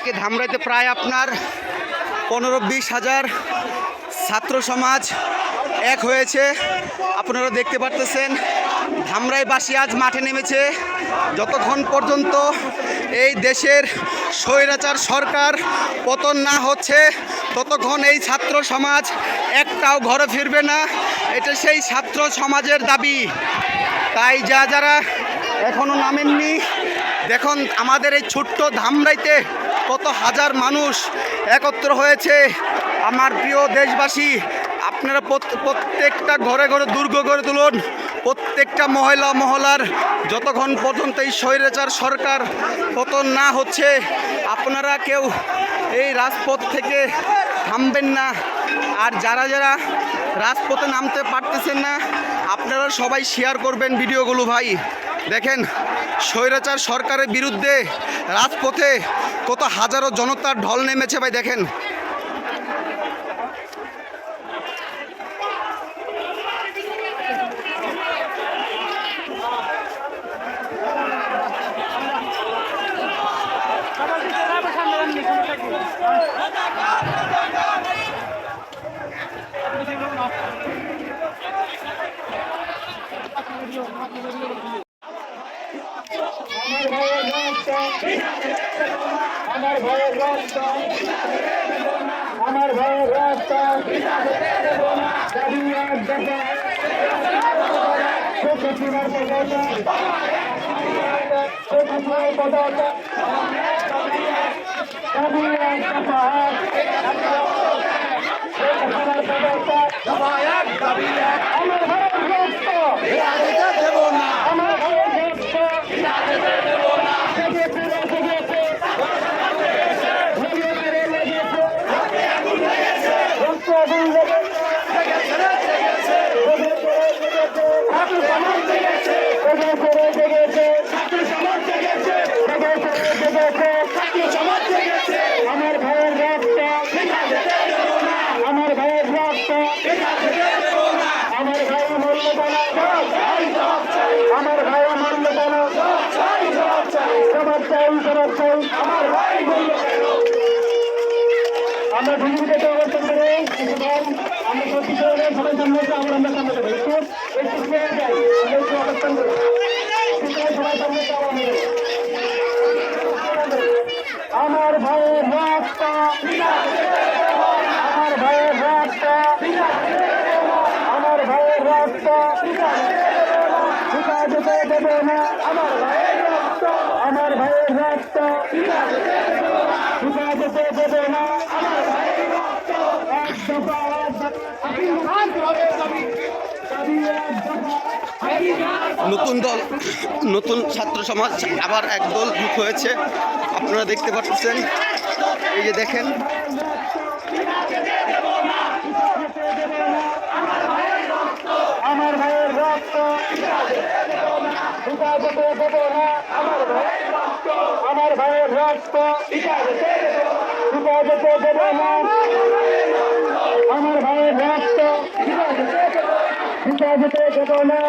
আজকে ধামরাইতে প্রায় আপনার পনেরো বিশ হাজার ছাত্র সমাজ এক হয়েছে। আপনারা দেখতে পারতেছেন, ধামরাইবাসী আজ মাঠে নেমেছে। যতক্ষণ পর্যন্ত এই দেশের স্বৈরাচার সরকার পতন না হচ্ছে, ততক্ষণ এই ছাত্র সমাজ একটাও ঘরে ফিরবে না। এটা সেই ছাত্র সমাজের দাবি। তাই যা যারা এখনও নামেননি, দেখুন আমাদের এই ছোট্ট ধামরাইতে কত হাজার মানুষ একত্র হয়েছে। আমার প্রিয় দেশবাসী, আপনারা প্রত- প্রত্যেকটা ঘরে ঘরে দুর্গ গড়ে তুলুন। প্রত্যেকটা মহিলা, মহলার যতক্ষণ পর্যন্ত এই স্বৈরাচার সরকার পতন না হচ্ছে, আপনারা কেউ এই রাজপথ থেকে থামবেন না। আর যারা যারা রাজপথে নামতে পারতেছেন না, আপনারা সবাই শেয়ার করবেন ভিডিওগুলো ভাই। দেখেন স্বৈরাচার সরকারের বিরুদ্ধে রাজপথে কত হাজারো জনতার ঢল নেমেছে ভাই দেখেন। আমার ভাইয়ের রাস্তা। আমার দফা শেখ হাসিনার পতাকা শেখ দাবি পতাকা আমার ভাইয়ের রাস্তা আমার ভাইয়ের রাস্তা জেগেছে রে, জেগেছে লেগেছে রে, লেগেছে রক্ত আগুন লেগেছে লেগেছে রে, লেগেছে ছাত্র সমাজ জেগেছে লেগেছে রে, লেগেছে ছাত্র সমাজ জেগেছে লেগেছে রে, লেগেছে ছাত্র সমাজ জেগেছে আমার ভাইয়ের রক্ত আমার ভাইয়ের রক্ত আমার ভাই মূল্য দানা আমার ভাই মূল্য দানা সবার চাই সবার চাই আমার আমরা ঢুকিতে অবস্থান করে কিছুক্ষণ আমরা প্রতি করে সবাই সামনে এসে আমরা আমরা সামনে যাব একটু একটু ফিরে যাই আমরা একটু আমার ভাইয়ের রাস্তা আমার ভাইয়ের রাস্তা আমার ভাইয়ের রাস্তা দেবে না আমার ভাইয়ের রাস্তা আমার ভাইয়ের দফা নতুন দল, নতুন ছাত্র সমাজ, আবার এক দল মুখ হয়েছে। আপনারা দেখতে পাচ্ছেন। এই যে দেখেন আমার ভাইয়ের রক্ত যেতে দেবে না আমার ভাইয়ের রক্ত আমার ভাইয়ের রক্ত ঠিকা দেবো না। আমার ভাইয়ের রক্ত যেতে দেবে না।